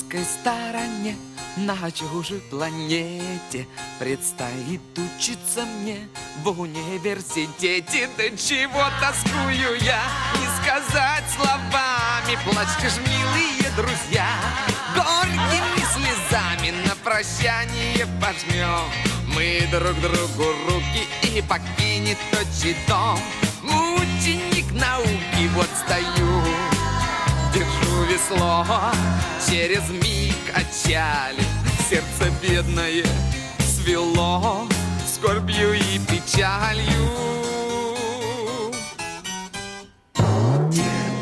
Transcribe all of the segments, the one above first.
Французской стороне на чужой планете Предстоит учиться мне в университете. Да чего тоскую я, не сказать словами. Плачьте ж, милые друзья, горькими слезами На прощание пожмем. Мы друг другу руки И покинет отчий дом Ученик науки, вот стою Держу весло, через миг отчали Сердце бедное свело Скорбью и печалью.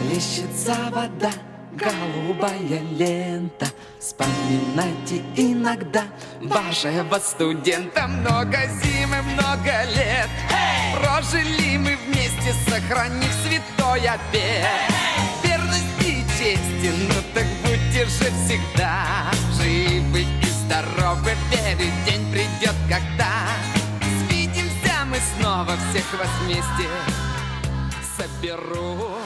Плещется вода, голубая лента. Вспоминайте иногда вашего студента Много зим и много лет. Прожили мы вместе, сохранив святой обет Верность чести, ну так будьте же всегда Живы и здоровы, верю, день придет, когда Свидимся мы снова, всех вас вместе соберу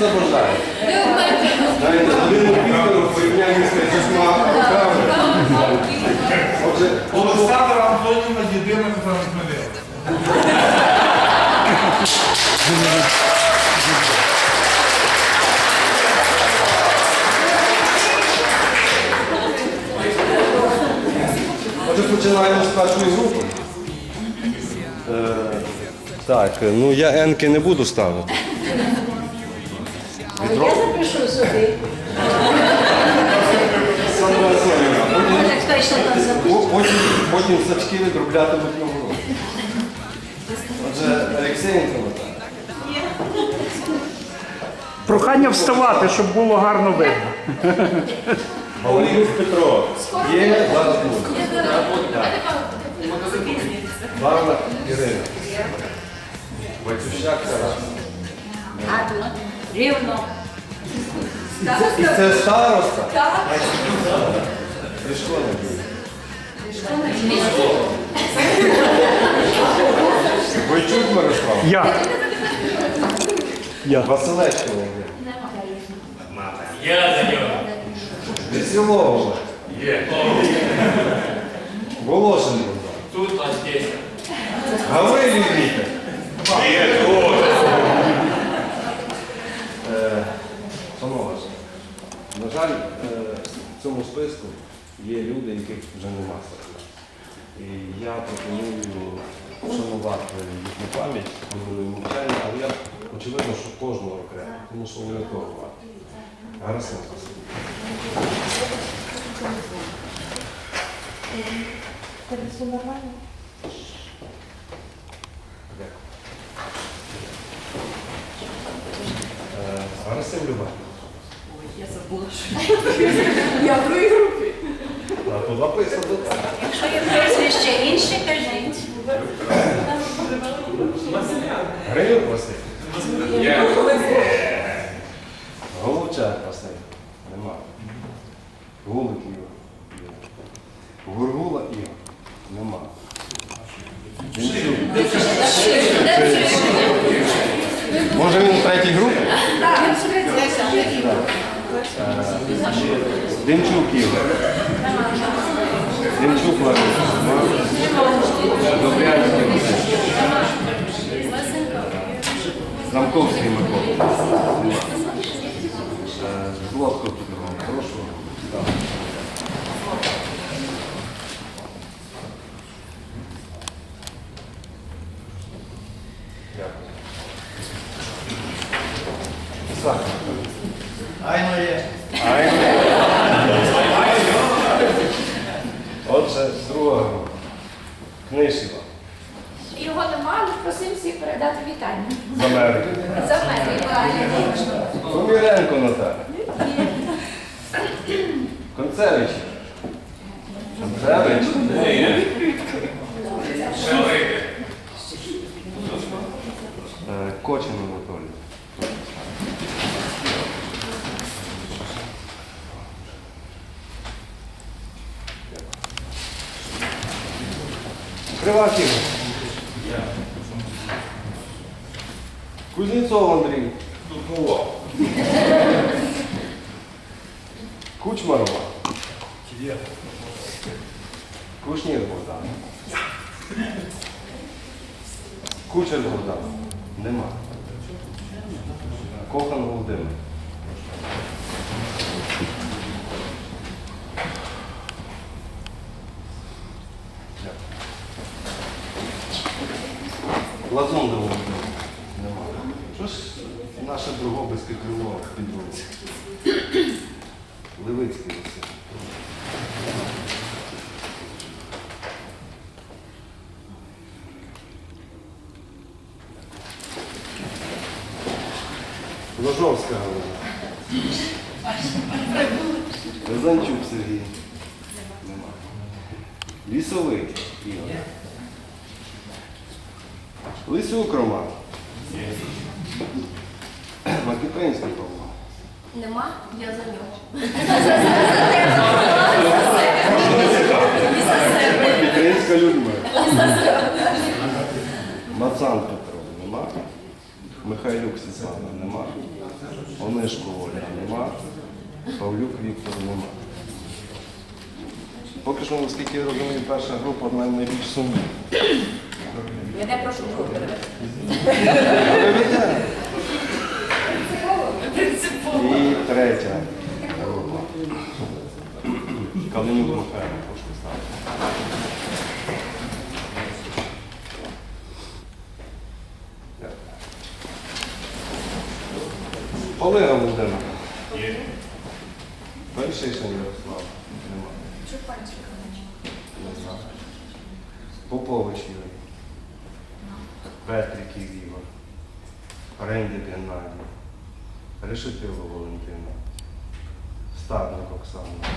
Забажає? Знаєте, в з п'ятьма роками. Отже, Олександра Антонівна єдина, яка отже, починаємо з першої групи. Е, так, ну я енки не буду ставити. По- Потім, потім сачки відроблятимуть на город. Отже, Олексієнко. Прохання вставати, щоб було гарно видно. Павлів Петро. Є зараз буде. Барна Ірина. Батюшак Тарас. А, рівно. І це староста? Так. Прийшло Надія. Бойчук Мирослав. Я. Я. Василечко Володимир. Я за нього. Веселова. Є. Волошин Богдан. Тут, а здесь. Гаврилій Вітер. Є тут. Е, Шановна, ж, на жаль, е, в цьому списку є люди, яких вже нема серед нас. І я пропоную вшанувати їхню пам'ять, хвилиною мовчання, але я очевидно, що кожного окремо, тому що вони того варті. Гаразд, все Дякую. Е, Гарасим Люба. Я в другій групі. А тут написано так. Якщо є прізвище інше, кажіть. Гринюк Василь. Головчак Василь. Нема. Гулик Ігор. Є. Гургула Ігор. Нема. Демчук. Може він у третій групі? Е, Демчук Ігор. Демчук Лариса. Нема. Добрянський Василь. Замковський Микола. Нема. Е, Злотко Петро. Прошу. Так. Дякую. Айно є. Отже, друга група. Книшева. Його немає, але просимо всіх передати вітання. З Америки. За мене. Коміренко Наталя. Концевич. Концевич. Е, Кочин Анатолій. Кривак Ігор. Кузнєцов Андрій. Туркова. Кучмарова. Кушнір Богдан. Кучер Богдан. Нема. Кохан Володимир. Лазон Володимир. Нема. Що ж наше Другобицьке крило підводиться? Левицький Василь. Ложовська Галина. Казанчук Сергій. Нема. Лісовий Ігор. Лисюк Роман. Макіпенський Павло. Нема, я за нього. Українська Людмила. Мацан Петро нема. Михайлюк Світлана нема. Онишко Оля нема. Павлюк Віктор нема. Поки що, наскільки я розумію, перша група найбільш сумна. Я не прошу другу перевести. І третя група. Калинюк Михайло, прошу ставити. Олега Володимира. Першишин Ярослав. Нема. Не. Попович Юрій. Петриків Ігор. Рендік Геннадій. Решетило Валентина. Стадник Оксана.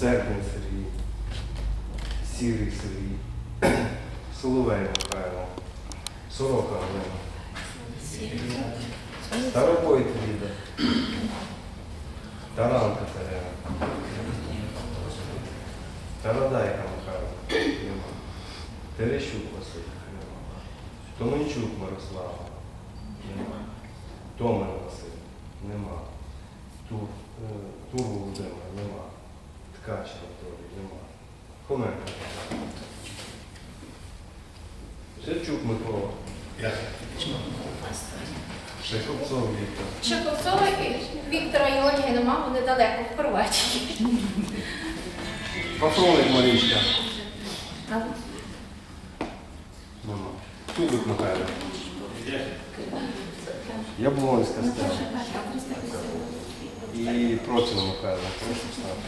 Серпин Сергій. Сірий Сергій. Соловей Михайло. Сорока Галина. Старобойт Ліда. Таран Катерина. Нема. Терещук Василь. Томенчук Мирослава. Нема. Томен Василь. Нема. Тур, е, Тур Володимир. Нема. Ткач Анатолій. Нема. Хоменко. Шевчук Микола. Шеховцов Віктор. Шаковцова і Віктора і нема, вони далеко в Хорватії. Пафроник Марічка. Нема. Михайло. Яблонська Стела. І Процина Михайло. Прошу встати.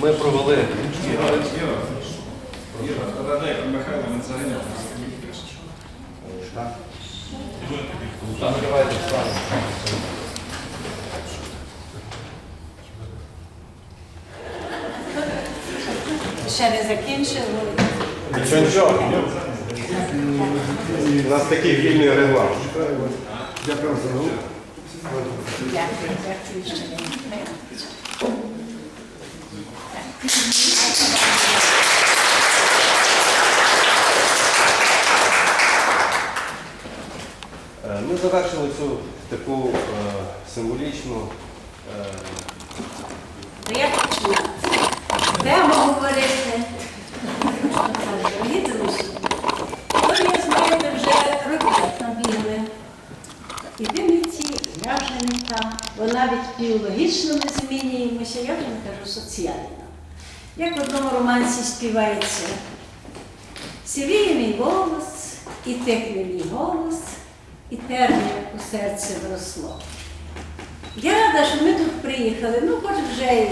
Ми провели Михайло Мацаринов. Так. Ну, давайте встанемо. Ще не закінчили. Нічого, нічого. У нас такий вільний регламент. Дякую, дякую ще не. Е, Ми завершили цю таку е, символічну е, Ну, я почула. Тему говорити. Дорогі друзі, я знаєте, вже років набігли. І Вінниці, Враженка, бо навіть біологічно ми змінюємося, я вже не кажу соціально. Як в одному романсі співається, сівіє мій голос, і тихне мій голос, і терня у серце вросло. Я рада, що ми тут приїхали. Ну, хоч вже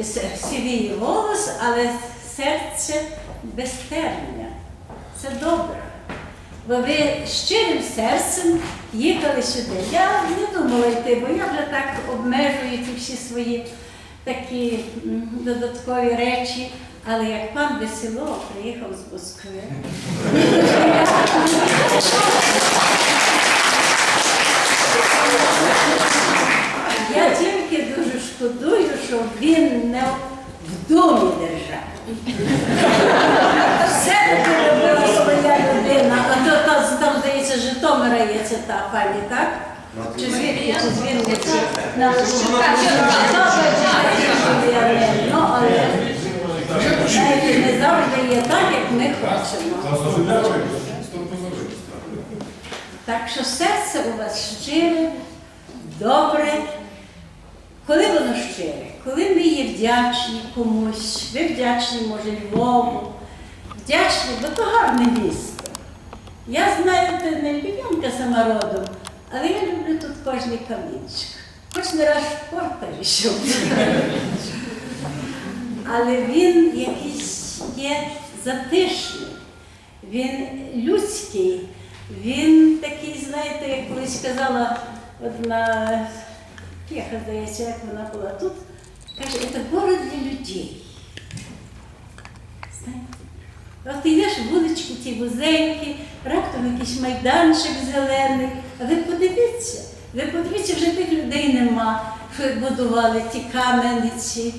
і с- сівіє голос, але серце без терня. Це добре. Бо ви щирим серцем їхали сюди. Я не думала йти, бо я вже так обмежую ці всі свої такі додаткові речі. Але як пан Веселов приїхав з Москви, він не в домі держав. Все робила своя людина. А то та, там, здається, Житомира є це та пані, так? Чи звідки, чи звідки? Ну, але знаєте, не завжди є так, як ми хочемо. Так що серце у вас щире, добре. Коли воно щире, коли ми є вдячні комусь, ви вдячні, може, Львову, вдячні, бо то гарне місто. Я знаю, ти не львів'янка сама родом, але я люблю тут кожний камінчик. Хоч не раз шпортаю, щоб. Але він якийсь є затишний, він людський, він такий, знаєте, як колись казала одна, яка здається, як вона була тут, каже, це город для людей. Знаєте? От ти йдеш вулички, ті вузенькі, раптом якийсь майданчик зелений. А ви подивіться, ви подивіться, вже тих людей нема, що будували ті кам'яниці.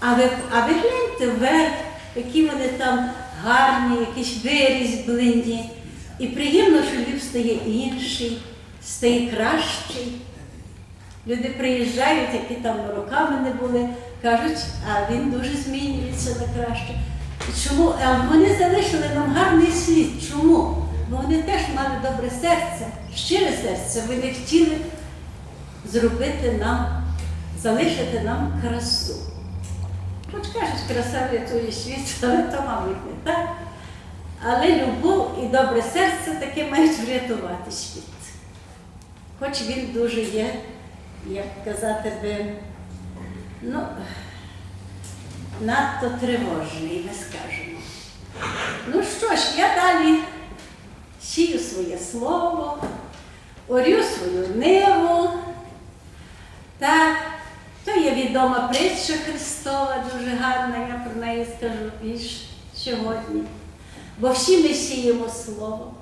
А ви, а ви гляньте вверх, які вони там гарні, якісь вирізблені. І приємно, що Львів стає інший, стає кращий. Люди приїжджають, які там роками не були, кажуть, а він дуже змінюється на краще. Чому? А вони залишили нам гарний слід. Чому? Бо вони теж мали добре серце, щире серце. Вони хотіли зробити нам, залишити нам красу. Хоч кажуть, краса рятує світ, але то, мабуть, не так. Але любов і добре серце таки мають врятувати світ. Хоч він дуже є, як казати би, ну, надто тривожний, ми скажемо. Ну що ж, я далі сію своє слово, орю свою ниву. Так, то є відома притча Христова, дуже гарна, я про неї скажу більш сьогодні. Бо всі ми сіємо слово.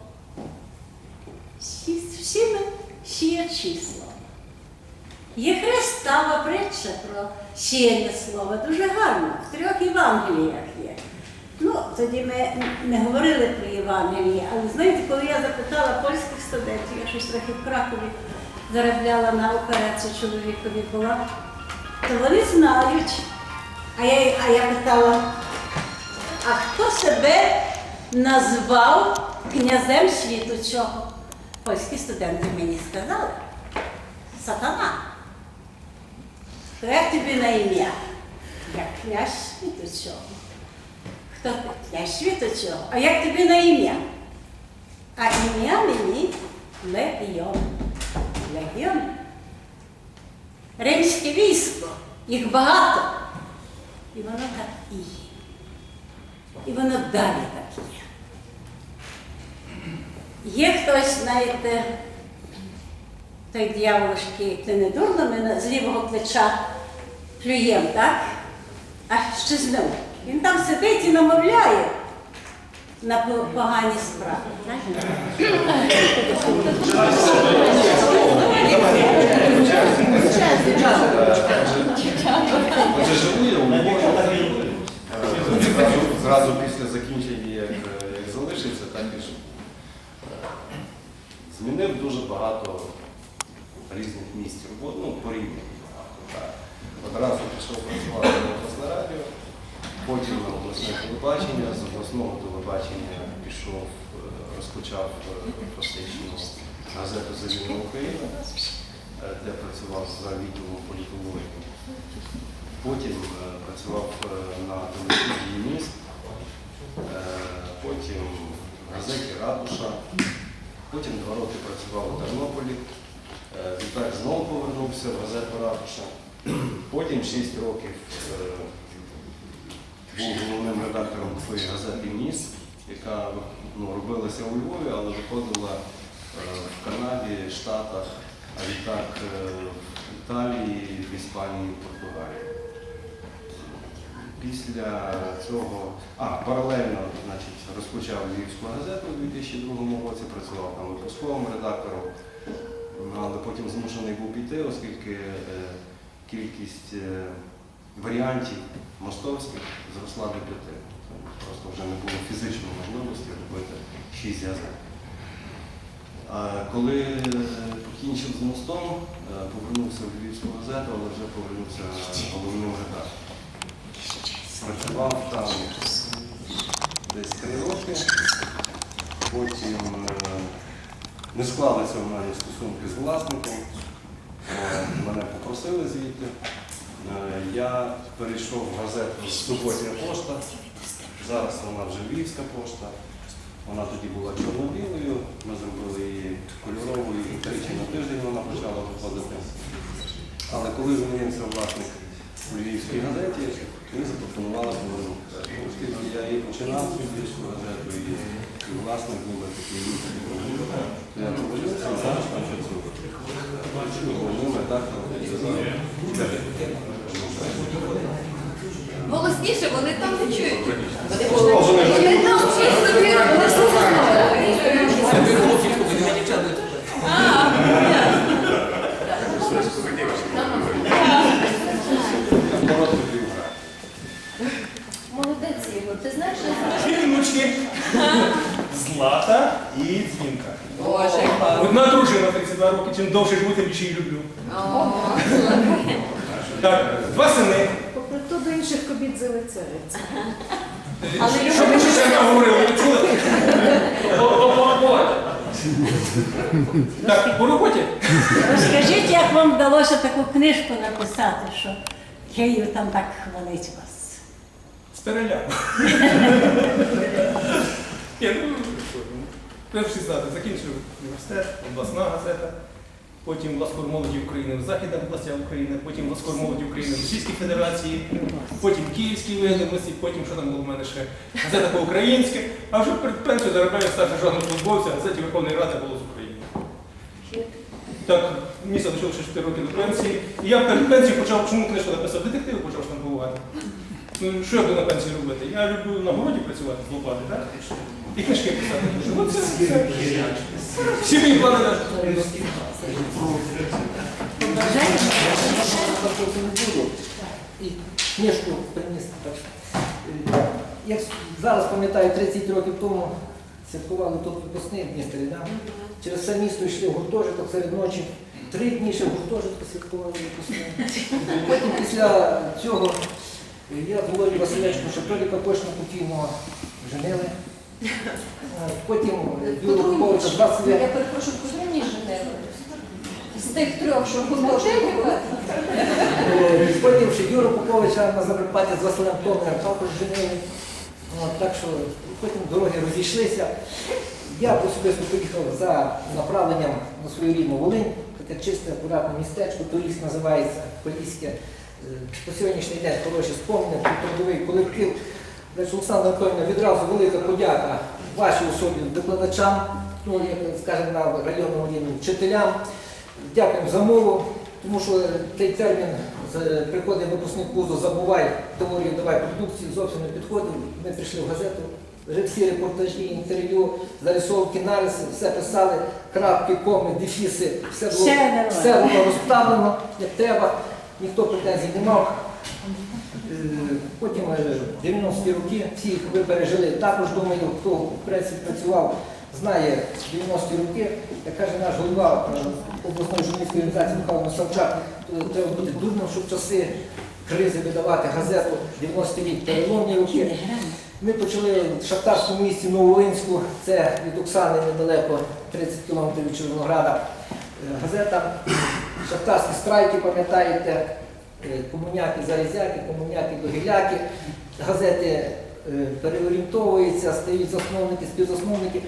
Всі, всі ми сіячі слова. Є Христова притча про сіяння слова, дуже гарно, в трьох Євангеліях є. Ну, тоді ми не говорили про Євангеліє, але знаєте, коли я запитала польських студентів, я щось трохи в Кракові заробляла на операцію чоловікові була, то вони знають. А я, а я питала, а хто себе назвав князем світу цього? Польські студенти мені сказали. Сатана. То як тобі на ім'я? Я князь світу цього. Хто ти? Князь світу цього. А як тобі на ім'я? А ім'я мені Легіон. Легіон. Римське військо. Їх багато. І воно так і є. І воно далі так є. Є хтось, знаєте, той дьяволошки, ти не дурно, ми з лівого плеча плюєм, так? А ще знову. Він там сидить і намовляє на погані справи. Зразу, після закінчення, як, е, як залишився, так і. Е, Змінив дуже багато різних місць роботи, ну, порівняно багато. Одразу пішов працювати на обласне радіо, потім на обласне телебачення, з обласного телебачення пішов, е, розпочав е, фактично газету «Завільна Україна, е, де працював за відділом політології. Потім е, працював е, на телевізії міст, е, потім в газеті Ратуша, потім два роки працював у Тернополі, е, відтак знову повернувся в газету Ратуша. Потім 6 років е, був головним редактором такої газети Міст, яка ну, робилася у Львові, але виходила е, в Канаді, Штатах, а відтак е, в Італії, в Іспанії, в Португалії. Після цього, а паралельно значить, розпочав Львівську газету у 2002 році, працював там випусковим редактором, але потім змушений був піти, оскільки е, кількість е, варіантів мостовських зросла до п'яти. Просто вже не було фізичної можливості робити шість газет. Коли е, покінчив з мостом, повернувся в Львівську газету, але вже повернувся головним редактором. Працював там десь три роки, потім не склалися в мене стосунки з власником, Е, мене попросили звідти. Е, Я перейшов в газету Суботня пошта. Зараз вона вже Львівська пошта. Вона тоді була чорно-білою, ми зробили її кольоровою і тричі на тиждень вона почала виходити. Але коли змінився власник у Львівській газеті, мені запропонували повернутися. Оскільки я і починав Львівську газету, і власник був такий людський, я повернувся і зараз там працюю. Голосніше, вони там не чують. Вони там чують собі, вони Короткий біографія. Молодець, Ігор. Ти знаєш, що Дві внучки. Злата і дзвінка. Боже, як Одна дружина 32 роки, чим довше живу, тим більше її люблю. Так, два сини. Попри то до інших кобіт залицяється. Що ви ще не говорили, ви чули? Так, по роботі. Розкажіть, як вам вдалося таку книжку написати, що Київ там так хвалить вас. Стереляв. Ні, ну, треба всі знати, закінчив університет, обласна газета, потім Власкор молоді України в Західних областях України, потім Власкор молоді України в Російській Федерації, потім Київські ведомості, потім що там було в мене ще газета по-українськи, а вже перед пенсією заробляю старший службовця, газеті Верховної Ради було з України. Так, мені залишилося 4 роки до пенсії. І я перед пенсією почав, чому книжку написав? Детективи почав штампувати. Що я буду на пенсії робити? Я люблю на городі працювати з лопати, так? І книжки писати. Ну, плани навіть. Книжку приніс. Як зараз пам'ятаю, 30 років тому святкували тут випускний в Дністрі, да? через все місто йшли в гуртожиток серед ночі. Три дні ще в гуртожитку святкували випускний. Потім після цього я з Володією Василечком Шатоліка точно покійного женили. Потім з Василя. Я перепрошую, куди мені женили? З тих трьох, що гуртожитку? Е, Потім ще Юру Поповича на Закарпатті з Василем Томнером також женили. От, так що потім дороги розійшлися. Я особисто поїхав за направленням на свою рідну Волинь, таке чисте, акуратне містечко, Турійськ називається, Поліське. Е, По сьогоднішній день хороші спомини, трудовий колектив. Олександра Анатольовна, відразу велика подяка вашій особі викладачам, ну, як скажемо, на районному рівні вчителям. Дякуємо за мову, тому що цей термін приходить випускнику до забувай теорію давай продукції зовсім не підходив. Ми прийшли в газету, вже всі репортажі, інтерв'ю, зарисовки, нариси, все писали, крапки, коми, дефіси, все було, все було розставлено, як треба, ніхто претензій не мав. Е, Потім е, 90-ті роки, всі їх ви пережили. Також думаю, хто в пресі працював, знає 90-ті роки, як каже наш голова е, обласної журналістської організації Михайло Мосавчак, то треба бути дурним, щоб часи кризи видавати газету 90-ті рік переломні роки. Ми почали в шахтарському місті Нововолинську, це від Оксани недалеко, 30 кілометрів від Червонограда. Е, Газета Шахтарські страйки, пам'ятаєте, е, комуняки, зарізяки, комуняки, догіляки. Газети е, переорієнтовуються, стають засновники, співзасновники.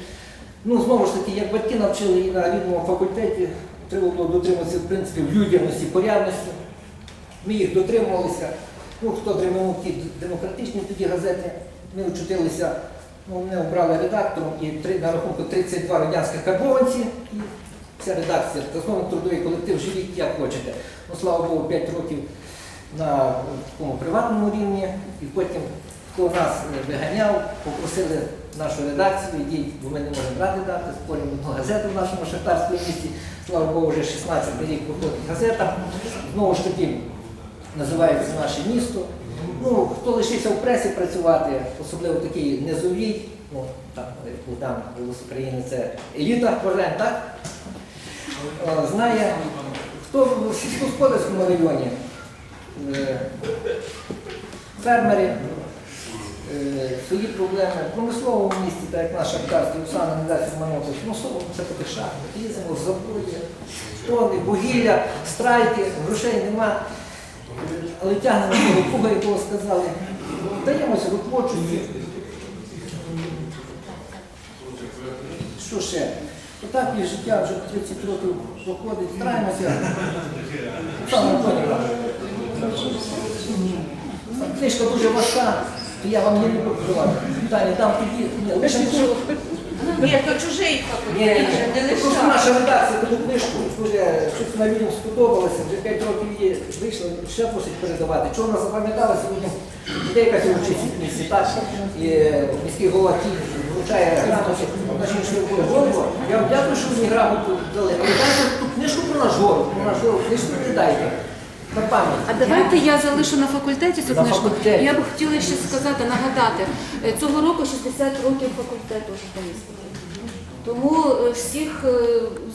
Ну, знову ж таки, як батьки навчили і на рідному факультеті, треба було дотримуватися принципів людяності, порядності. Ми їх дотримувалися. Ну, хто дремонув ті демократичні тоді газети, ми очутилися, ну, мене обрали редактором і на рахунку 32 радянських карбованці. Ця редакція, засновник трудовий колектив, живіть як хочете. Ну, слава Богу, 5 років на такому приватному рівні, і потім хто нас виганяв, попросили нашу редакцію, йдіть, бо ми не можемо брати дати, створюємо одну газету в нашому шахтарському місті. Слава Богу, вже 16 рік виходить газета. Знову ж таки, називається наше місто. Ну, хто лишився в пресі працювати, особливо такий низовій, ну там Богдан голос України це еліта, вважаємо, так? Знає, хто в сільськогосподарському районі, е, фермери, е, свої проблеми в промисловому місті, так як наш шахтарський Оксана не дасть обманути, промислово це таке шахти, їздимо в заводі, тони, вугілля, страйки, грошей нема. Але тягнемо того куга, якого сказали, даємося робочості. Що ще? Отак і життя вже 30 років проходить, стараємося. Книжка дуже важка, то я вам не буду продавати. Таня, там тоді, ні, лише Ні, то чужий ні, не лише. наша редакція таку книжку вже щось на людям сподобалося, вже 5 років її вийшла, ще просить передавати. Чого вона запам'яталася людям? Людей, яка вчиться в місті, так? І міський голова ті вручає грамоти нашій шляхової голову. Я вам дякую, що мені грамоту дали. Але дайте ту книжку про наш город, про наш город, книжку не дайте. На пам'ять. А давайте я залишу на факультеті цю На книжку. факультеті. Я б хотіла ще сказати, нагадати, е, цього року 60 років факультету журналістики. Тому е, всіх е,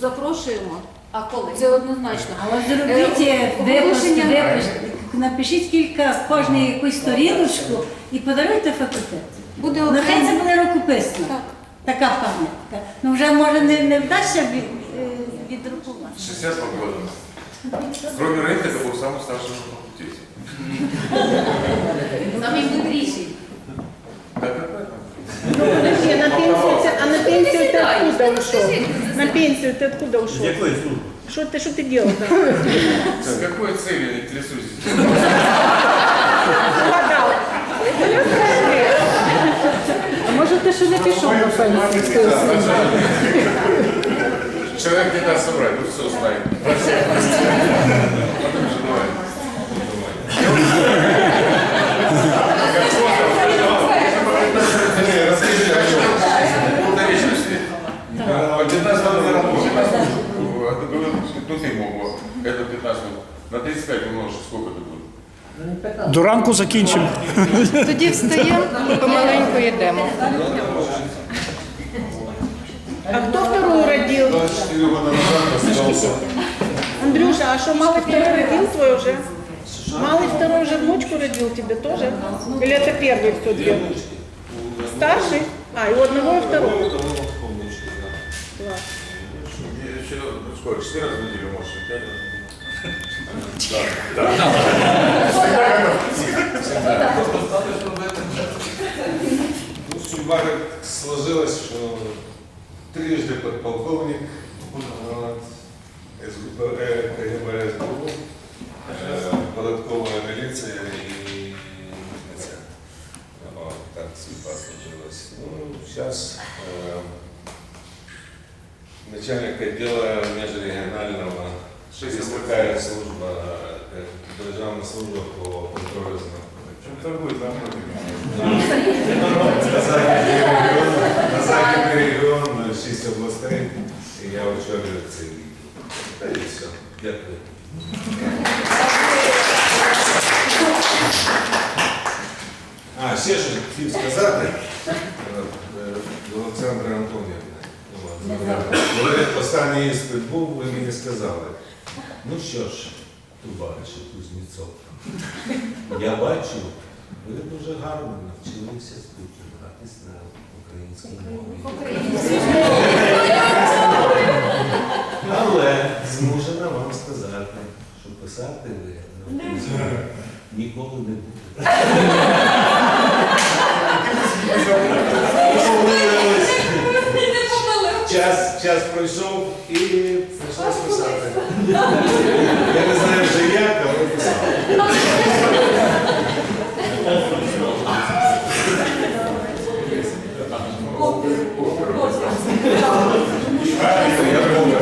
запрошуємо. А коли? Це однозначно. Але зробіть Е, випуск, оголошення- випуск, напишіть кілька кожної якусь сторіночку і подаруйте факультет. Буде Нехай це окремо. буде рукописно. Так. Така пам'ятка. Ну вже може не, не вдасться від, е, віддрукувати. 60 погода. Кроме рынка, это был самый старший на факультете. Самий мудріший. Да, какой там? Ну, подожди, на пенсию, ты- а на пенсию ты откуда ушел? На пенсию ты откуда ушел? Что ты, что ты делал там? С какой целью я интересуюсь? Ты что не пішов на пенсію. Человек не даст соврать, ну все знает. До ранку закінчимо. Тоді встаємо, помаленьку йдемо. А кто вторую родил? 24 года назад остался. Андрюша, а что, малый второй родил твой уже? Малый второй уже внучку родил тебе тоже? Или это первый кто делал? Старший? А, и у одного и второго. Класс. Еще сколько? 4 раза в неделю можешь? пять раз в неделю? Ну, судьба так сложилась, что трижды подполковник вот, СГП, э, КГБ СБУ, э, податковая милиция и митница. Вот, так судьба сложилась. Ну, сейчас э, начальник отдела межрегионального, есть такая служба, э, державная служба по контролю за наркотиками. торгует На західний регіон, на шість областей, і я очолюю цей. Та і все. Дякую. А, ще що хотів сказати е, е, до Олександра Антонівни. От, Коли останній іспит був, ви мені сказали, ну що ж, Тубаричу Кузнєцов, я бачу, ви дуже гарно навчилися спілкуватись на українській мові. Але змушена вам сказати, що писати ви на українській мові ніколи не будете. Час, час пройшов і прийшлось писати. Я не знаю вже як, Копір. Копір. я Копір.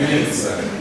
Копір.